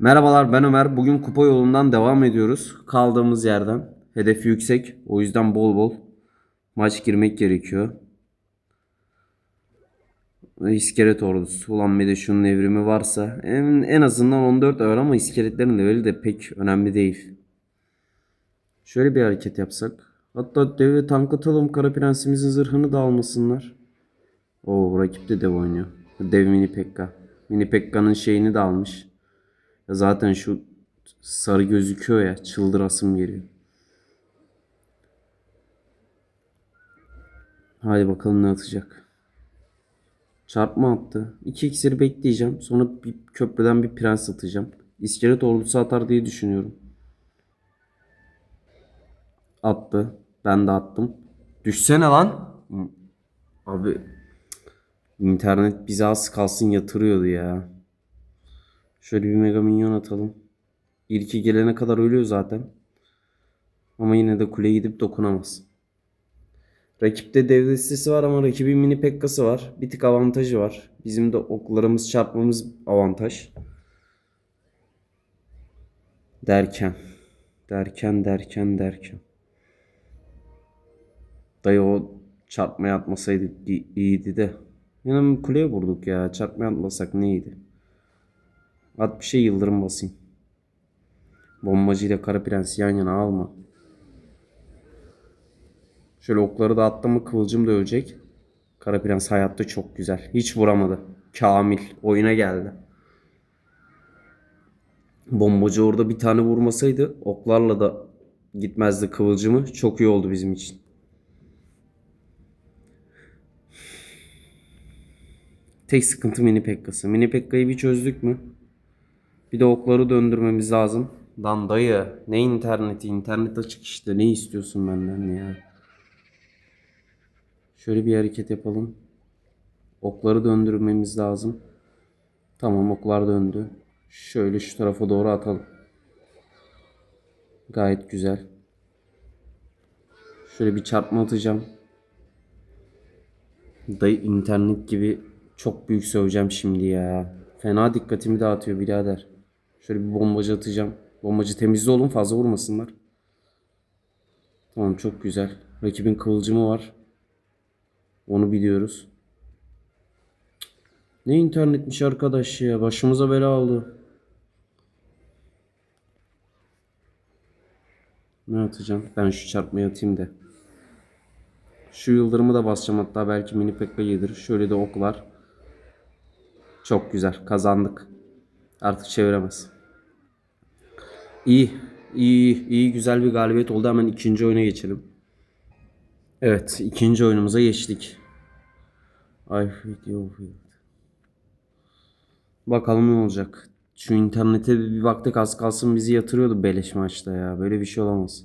Merhabalar ben Ömer. Bugün kupa yolundan devam ediyoruz. Kaldığımız yerden. Hedef yüksek. O yüzden bol bol maç girmek gerekiyor. İskelet ordusu. Ulan bir de şunun evrimi varsa. En, en azından 14 var ama iskeletlerin leveli de pek önemli değil. Şöyle bir hareket yapsak. Hatta devi tank atalım. Kara prensimizin zırhını da almasınlar. Oo rakip de dev oynuyor. Dev mini pekka. Mini pekka'nın şeyini de almış. Ya zaten şu sarı gözüküyor ya çıldırasım geliyor. Hadi bakalım ne atacak. Çarpma attı. İki iksiri bekleyeceğim. Sonra bir köprüden bir prens atacağım. İskelet ordusu atar diye düşünüyorum. Attı. Ben de attım. Düşsene lan. Abi internet bizi az kalsın yatırıyordu ya. Şöyle bir mega minyon atalım. İlki gelene kadar ölüyor zaten. Ama yine de kuleye gidip dokunamaz. Rakipte dev destesi var ama rakibin mini pekkası var. Bir tık avantajı var. Bizim de oklarımız çarpmamız avantaj. Derken. Derken derken derken. Dayı o çarpmaya atmasaydı i- iyiydi de. Yine kuleye vurduk ya. Çarpmaya atmasak neydi? At bir şey yıldırım basayım. Bombacı ile Kara Prens yan yana alma. Şöyle okları da attım mı kıvılcım da ölecek. Kara Prens hayatta çok güzel. Hiç vuramadı. Kamil oyuna geldi. Bombacı orada bir tane vurmasaydı oklarla da gitmezdi kıvılcımı. Çok iyi oldu bizim için. Tek sıkıntı mini pekkası. Mini pekkayı bir çözdük mü? Bir de okları döndürmemiz lazım. Lan dayı ne interneti? İnternet açık işte. Ne istiyorsun benden ya? Şöyle bir hareket yapalım. Okları döndürmemiz lazım. Tamam oklar döndü. Şöyle şu tarafa doğru atalım. Gayet güzel. Şöyle bir çarpma atacağım. Dayı internet gibi çok büyük söveceğim şimdi ya. Fena dikkatimi dağıtıyor birader. Şöyle bir bombacı atacağım. Bombacı temizli olun fazla vurmasınlar. Tamam çok güzel. Rakibin kıvılcımı var. Onu biliyoruz. Ne internetmiş arkadaş ya. Başımıza bela oldu. Ne atacağım? Ben şu çarpmayı atayım da. Şu yıldırımı da basacağım hatta belki mini pekka yedir. Şöyle de oklar. Çok güzel. Kazandık. Artık çeviremez. İyi. iyi, iyi güzel bir galibiyet oldu. Hemen ikinci oyuna geçelim. Evet. ikinci oyunumuza geçtik. Ay video Bakalım ne olacak. Şu internete bir baktık az kalsın bizi yatırıyordu beleş maçta ya. Böyle bir şey olamaz.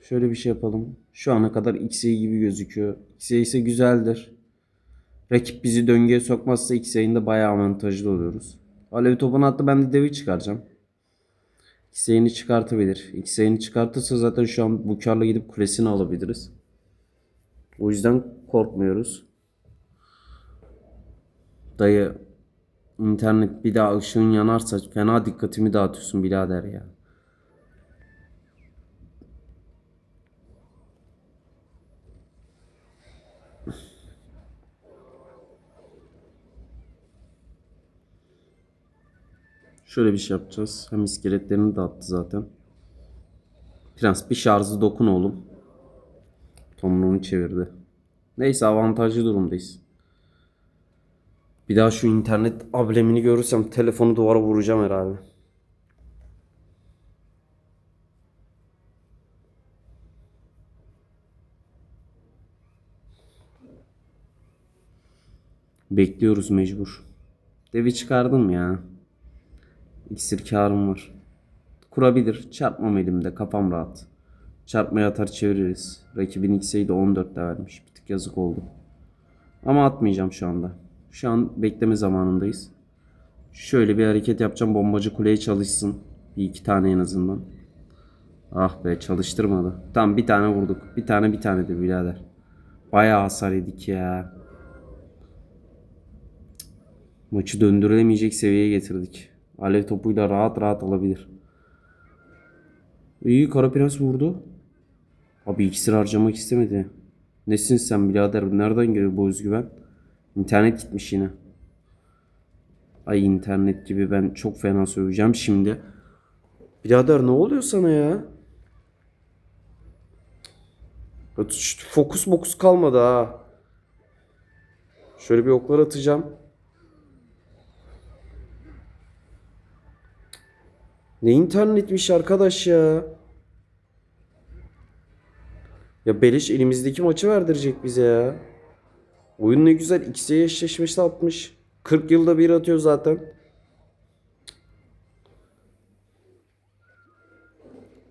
Şöyle bir şey yapalım. Şu ana kadar XY gibi gözüküyor. XY ise güzeldir. Rakip bizi döngüye sokmazsa X'in de bayağı avantajlı oluyoruz. Alev topunu attı ben de devi çıkaracağım. X'ini çıkartabilir. X'ini çıkartırsa zaten şu an bu karla gidip kulesini alabiliriz. O yüzden korkmuyoruz. Dayı internet bir daha ışığın yanarsa fena dikkatimi dağıtıyorsun birader ya. Şöyle bir şey yapacağız. Hem iskeletlerini de attı zaten. Prens bir şarjı dokun oğlum. Tomruğunu çevirdi. Neyse avantajlı durumdayız. Bir daha şu internet ablemini görürsem telefonu duvara vuracağım herhalde. Bekliyoruz mecbur. Devi çıkardım ya. İksir karım var. Kurabilir. Çarpmam elimde. Kafam rahat. Çarpmaya atar çeviririz. Rakibin X'eyi de 14 de vermiş. Bir tık yazık oldu. Ama atmayacağım şu anda. Şu an bekleme zamanındayız. Şöyle bir hareket yapacağım. Bombacı kuleye çalışsın. Bir iki tane en azından. Ah be çalıştırmadı. Tamam bir tane vurduk. Bir tane bir tane de birader. Bayağı hasar yedik ya. Maçı döndürülemeyecek seviyeye getirdik. Alev topuyla rahat rahat alabilir. İyi Kara Prens vurdu. Abi iksir harcamak istemedi. Nesin sen birader? Nereden geliyor bu özgüven? İnternet gitmiş yine. Ay internet gibi ben çok fena söveceğim şimdi. Birader ne oluyor sana ya? Fokus mokus kalmadı ha. Şöyle bir oklar atacağım. Ne internetmiş arkadaş ya. Ya Beleş elimizdeki maçı verdirecek bize ya. Oyun ne güzel. X'e eşleşmesi atmış. 40 yılda bir atıyor zaten.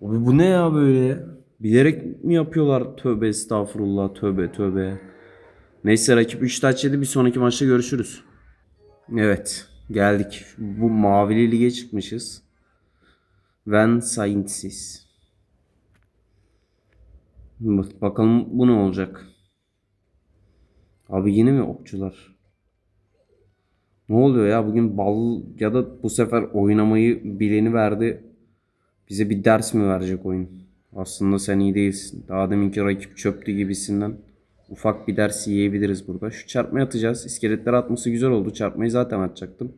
Abi bu ne ya böyle? Bilerek mi yapıyorlar? Tövbe estağfurullah. Tövbe tövbe. Neyse rakip 3 taç yedi. Bir sonraki maçta görüşürüz. Evet. Geldik. Bu mavili lige çıkmışız. Van. Bak- Bakalım bu ne olacak? Abi yine mi okçular? Ne oluyor ya bugün bal ya da bu sefer oynamayı bileni verdi. Bize bir ders mi verecek oyun? Aslında sen iyi değilsin. Daha deminki rakip çöptü gibisinden. Ufak bir ders yiyebiliriz burada. Şu çarpmayı atacağız. İskeletler atması güzel oldu. Çarpmayı zaten atacaktım.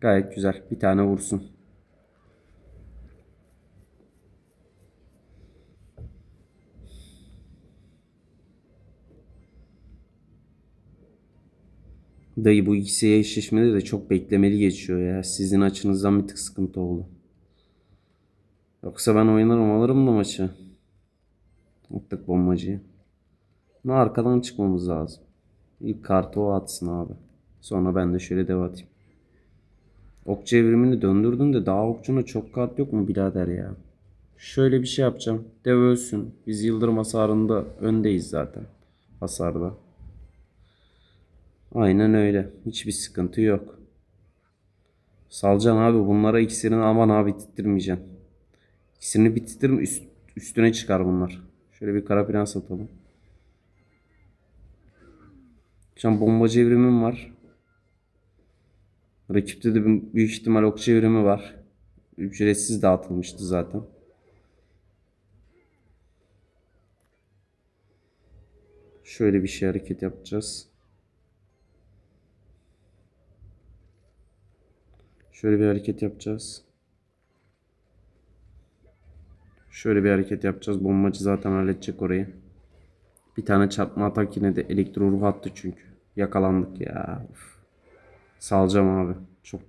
Gayet güzel. Bir tane vursun. Dayı bu ikisi eşleşmede de çok beklemeli geçiyor ya. Sizin açınızdan bir tık sıkıntı oldu. Yoksa ben oynarım alırım da maçı. Attık bombacıyı. Ama arkadan çıkmamız lazım. İlk kartı o atsın abi. Sonra ben de şöyle dev atayım. Okçu evrimini döndürdün de daha okçuna çok kart yok mu birader ya? Şöyle bir şey yapacağım. Dev ölsün. Biz yıldırım hasarında öndeyiz zaten. Hasarda. Aynen öyle. Hiçbir sıkıntı yok. Salcan abi bunlara iksirini aman abi bitirmeyeceksin. İksirini bitirme üst, üstüne çıkar bunlar. Şöyle bir kara prens atalım. Şu an bombacı evrimim var. Rakipte de bir- büyük ihtimal okçu evrimi var. Ücretsiz dağıtılmıştı zaten. Şöyle bir şey hareket yapacağız. Şöyle bir hareket yapacağız. Şöyle bir hareket yapacağız. Bombacı zaten halledecek orayı. Bir tane çarpma atak yine de elektro ruh attı çünkü. Yakalandık ya. Uf. Salacağım abi. Çok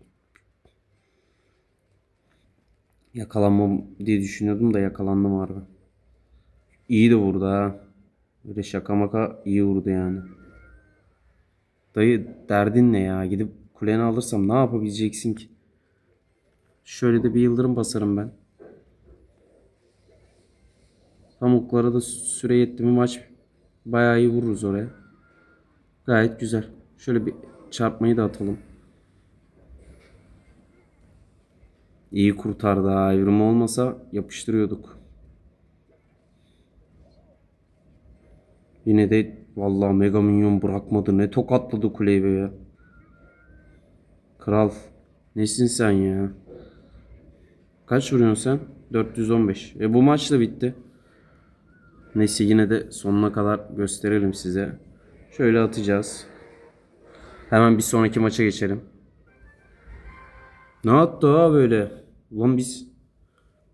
yakalanmam diye düşünüyordum da yakalandım harbi. İyi de vurdu ha. Böyle şaka maka iyi vurdu yani. Dayı derdin ne ya? Gidip kuleni alırsam ne yapabileceksin ki? Şöyle de bir yıldırım basarım ben. Pamuklara da süre yetti mi maç bayağı iyi vururuz oraya. Gayet güzel. Şöyle bir çarpmayı da atalım. İyi kurtardı ha. Olmasa yapıştırıyorduk. Yine de vallahi Mega Minyon bırakmadı. Ne tokatladı kuleyi be ya. Kral. Nesin sen ya? Kaç vuruyorsun sen? 415. E bu maç da bitti. Neyse yine de sonuna kadar gösterelim size. Şöyle atacağız. Hemen bir sonraki maça geçelim. Ne attı ha böyle? Ulan biz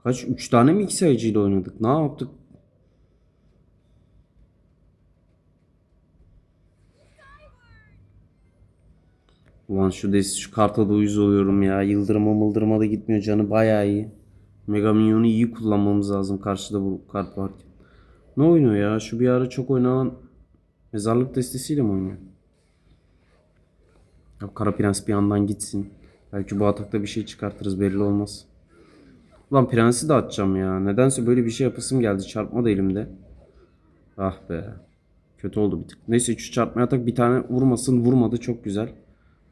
kaç 3 tane mi iki sayıcıyla oynadık? Ne yaptık? Ulan şu des şu karta da uyuz oluyorum ya. Yıldırıma mıldırıma da gitmiyor canı bayağı iyi. Mega Minyon'u iyi kullanmamız lazım karşıda bu kart varken. Ne oynuyor ya? Şu bir ara çok oynanan mezarlık destesiyle mi oynuyor? Ya Kara Prens bir yandan gitsin. Belki bu atakta bir şey çıkartırız belli olmaz. Ulan prensi de atacağım ya. Nedense böyle bir şey yapasım geldi. Çarpma da elimde. Ah be. Kötü oldu bir tık. Neyse şu çarpmaya atak bir tane vurmasın. Vurmadı çok güzel.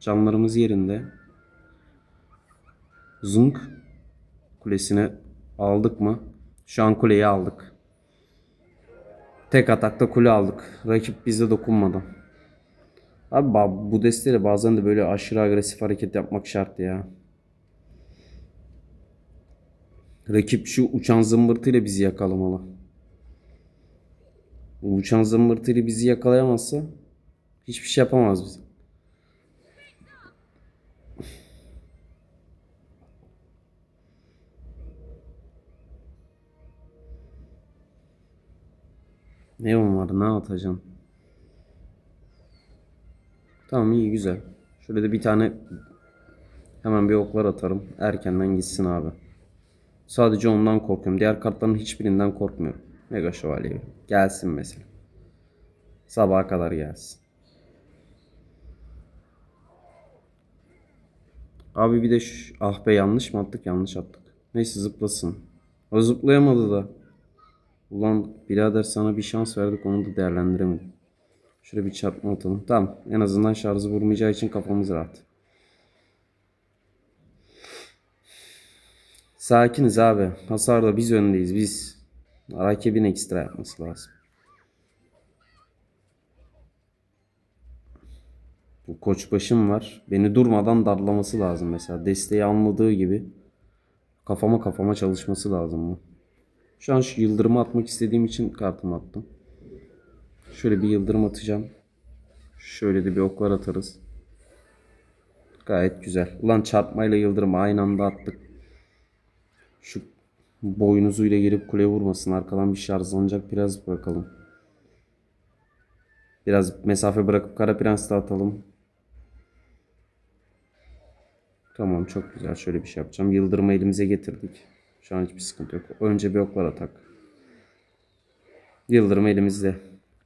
Canlarımız yerinde. Zunk. Kulesine aldık mı? Şu an kuleyi aldık. Tek atakta kule aldık. Rakip bize dokunmadan. Abi bu desteyle bazen de böyle aşırı agresif hareket yapmak şart ya. Rakip şu uçan zımbırtıyla bizi yakalamalı. Bu uçan zımbırtıyla bizi yakalayamazsa hiçbir şey yapamaz bize. Ne var? Ne atacaksın? Tamam iyi güzel. Şöyle de bir tane hemen bir oklar atarım. Erkenden gitsin abi. Sadece ondan korkuyorum. Diğer kartların hiçbirinden korkmuyorum. Mega Şövalye gelsin mesela. Sabaha kadar gelsin. Abi bir de şu, ah be yanlış mı attık? Yanlış attık. Neyse zıplasın. O zıplayamadı da. Ulan birader sana bir şans verdik onu da değerlendiremedim. Şöyle bir çarpma atalım. Tamam. En azından şarjı vurmayacağı için kafamız rahat. Sakiniz abi. Hasarda biz öndeyiz biz. Rakibin ekstra yapması lazım. Bu koçbaşım var. Beni durmadan darlaması lazım mesela. Desteği almadığı gibi. Kafama kafama çalışması lazım bu. Şu an şu yıldırımı atmak istediğim için kartımı attım. Şöyle bir yıldırım atacağım. Şöyle de bir oklar atarız. Gayet güzel. Ulan çarpmayla yıldırım aynı anda attık. Şu boynuzuyla gelip kule vurmasın. Arkadan bir şarjlanacak biraz bakalım. Biraz mesafe bırakıp kara prens de atalım. Tamam çok güzel. Şöyle bir şey yapacağım. Yıldırımı elimize getirdik. Şu an hiçbir sıkıntı yok. Önce bir oklar atak. Yıldırım elimizde.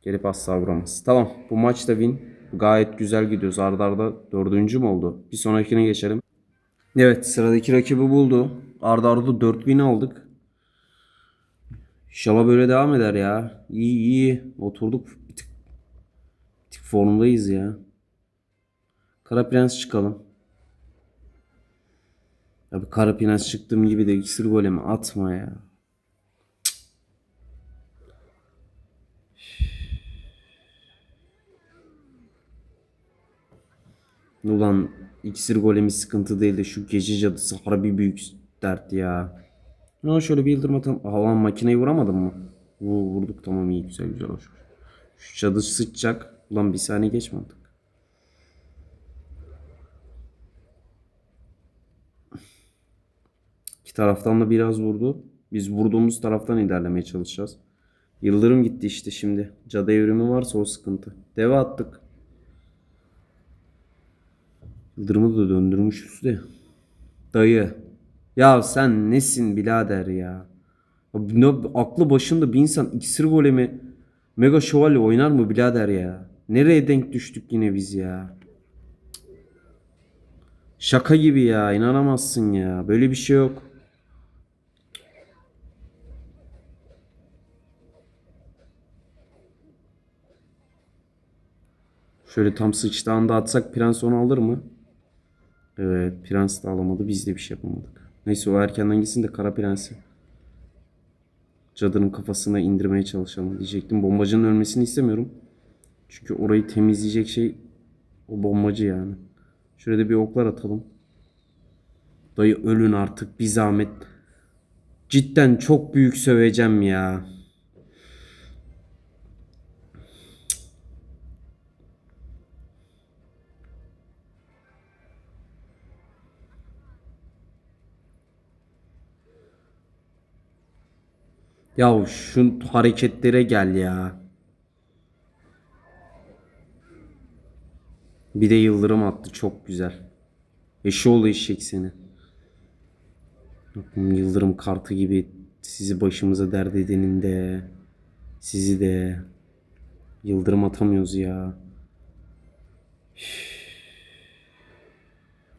Gelip asla vuramaz. Tamam. Bu maç da win. Gayet güzel gidiyoruz. Arda arda dördüncü mü oldu? Bir sonrakine geçelim. Evet sıradaki rakibi buldu. Arda arda 4 win aldık. İnşallah böyle devam eder ya. İyi iyi. Oturduk. Bir tık, bir tık formdayız ya. Kara Prens çıkalım. Abi Kara Prens çıktığım gibi de iksir golemi atma ya. Ulan iksir golemi sıkıntı değil de şu gece cadısı harbi büyük dert ya. Ya şöyle bir yıldırım atalım. Aha lan makineyi vuramadım mı? Vu, vurduk tamam iyi güzel güzel hoş. Şu cadı sıçacak. Ulan bir saniye geçmedik. İki taraftan da biraz vurdu. Biz vurduğumuz taraftan ilerlemeye çalışacağız. Yıldırım gitti işte şimdi. Cadı evrimi varsa o sıkıntı. Deve attık. Yıldırımı da döndürmüşüz de. Dayı. Ya sen nesin birader? Ya ne, aklı başında bir insan iksir golemi mega şövalye oynar mı birader ya? Nereye denk düştük yine biz ya? Şaka gibi ya inanamazsın ya. Böyle bir şey yok. Şöyle tam sıçtığında atsak prens onu alır mı? Evet prens de alamadı biz de bir şey yapamadık. Neyse o erkenden gitsin de kara prensi. Cadının kafasına indirmeye çalışalım diyecektim. Bombacının ölmesini istemiyorum. Çünkü orayı temizleyecek şey o bombacı yani. Şöyle de bir oklar atalım. Dayı ölün artık bir zahmet. Cidden çok büyük söveceğim ya. Ya şu hareketlere gel ya. Bir de yıldırım attı çok güzel. Eşoğlu eşek seni. Yıldırım kartı gibi sizi başımıza dert edenin de sizi de yıldırım atamıyoruz ya.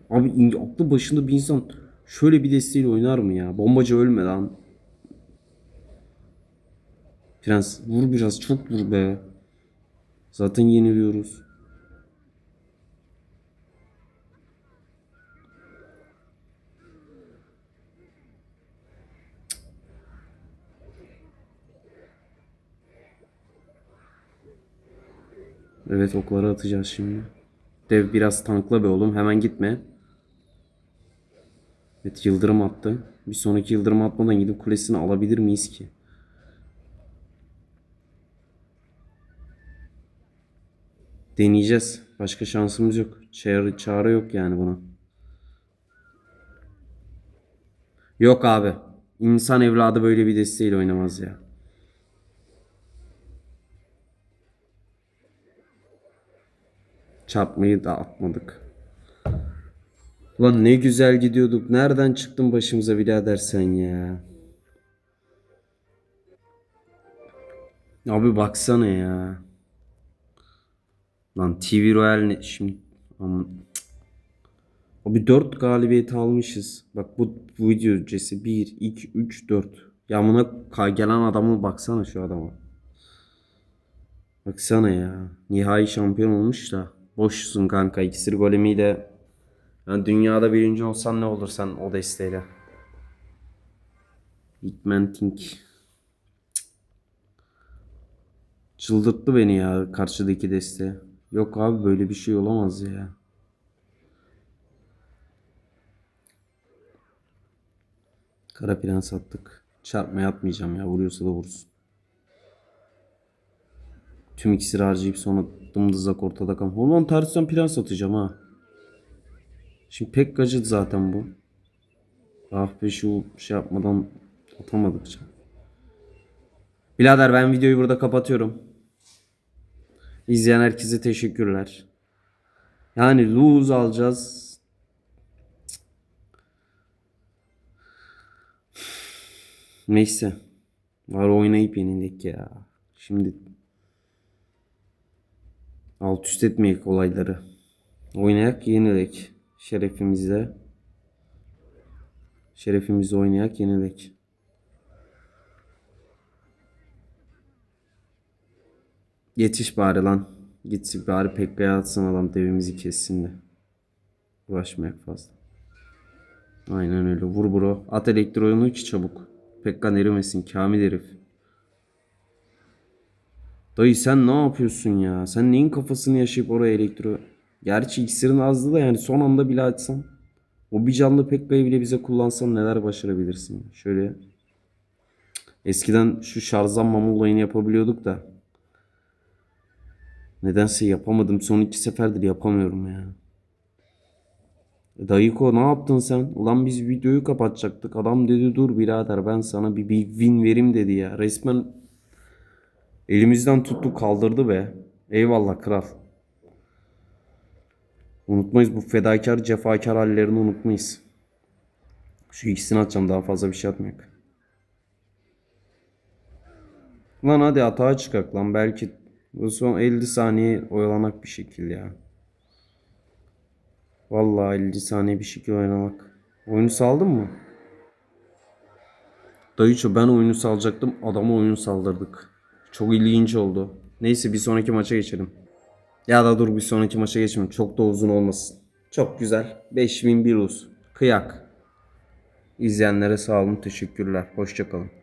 Abi aklı başında bir insan şöyle bir desteğiyle oynar mı ya? Bombacı ölme lan. Prens vur biraz çok vur be. Zaten yeniliyoruz. Evet okları atacağız şimdi. Dev biraz tankla be oğlum hemen gitme. Evet yıldırım attı. Bir sonraki yıldırım atmadan gidip kulesini alabilir miyiz ki? Deneyeceğiz. Başka şansımız yok. Çağrı, çare yok yani buna. Yok abi. İnsan evladı böyle bir desteğiyle oynamaz ya. Çarpmayı da atmadık. Lan ne güzel gidiyorduk. Nereden çıktın başımıza birader sen ya? Abi baksana ya. Lan TV Royal ne şimdi? Aman. Cık. Abi 4 galibiyet almışız. Bak bu, bu video öncesi 1, 2, 3, 4. Yamına ka- gelen adamı baksana şu adama. Baksana ya. Nihai şampiyon olmuş da. Boşsun kanka. İkisir golemiyle. Yani dünyada birinci olsan ne olur sen o desteğiyle. Hickman-Tink. Çıldırttı beni ya karşıdaki desteği. Yok abi böyle bir şey olamaz ya. Kara prens attık. Çarpmaya atmayacağım ya. Vuruyorsa da vursun. Tüm iksiri harcayıp sonra dımdızak ortada kal. Ulan tersten prens atacağım ha. Şimdi pek gacıt zaten bu. Ah be şu şey yapmadan atamadıkça. Birader ben videoyu burada kapatıyorum. İzleyen herkese teşekkürler. Yani lose alacağız. Neyse. Var oynayıp yenildik ya. Şimdi alt üst etmeyek olayları. Oynayak yenilek. Şerefimizle. Şerefimizi oynayak yenilek. Yetiş bari lan. Gitsin bari Pekka'ya atsın adam devimizi kessin de. Uğraşmayak fazla. Aynen öyle. Vur bro. At elektroyunu ki çabuk. Pekkan erimesin. Kamil herif. Dayı sen ne yapıyorsun ya? Sen neyin kafasını yaşayıp oraya elektro... Gerçi iksirin azdı da yani son anda bile açsan. O bir canlı Pekka'yı bile bize kullansan neler başarabilirsin. Şöyle. Eskiden şu şarjdan mama olayını yapabiliyorduk da. Nedense yapamadım. Son iki seferdir yapamıyorum ya. E Dayıko ne yaptın sen? Ulan biz videoyu kapatacaktık. Adam dedi dur birader ben sana bir, bir win verim dedi ya. Resmen elimizden tuttu kaldırdı be. Eyvallah kral. Unutmayız bu fedakar cefakar hallerini unutmayız. Şu ikisini atacağım daha fazla bir şey atmayak. Lan hadi atağa çıkak lan belki bu son 50 saniye oyalanak bir şekil ya. Vallahi 50 saniye bir şekil oynamak. Oyunu saldın mı? Dayıço ben oyunu salacaktım. Adama oyunu saldırdık. Çok ilginç oldu. Neyse bir sonraki maça geçelim. Ya da dur bir sonraki maça geçelim. Çok da uzun olmasın. Çok güzel. 5000 bir uz. Kıyak. İzleyenlere sağ olun. Teşekkürler. Hoşçakalın.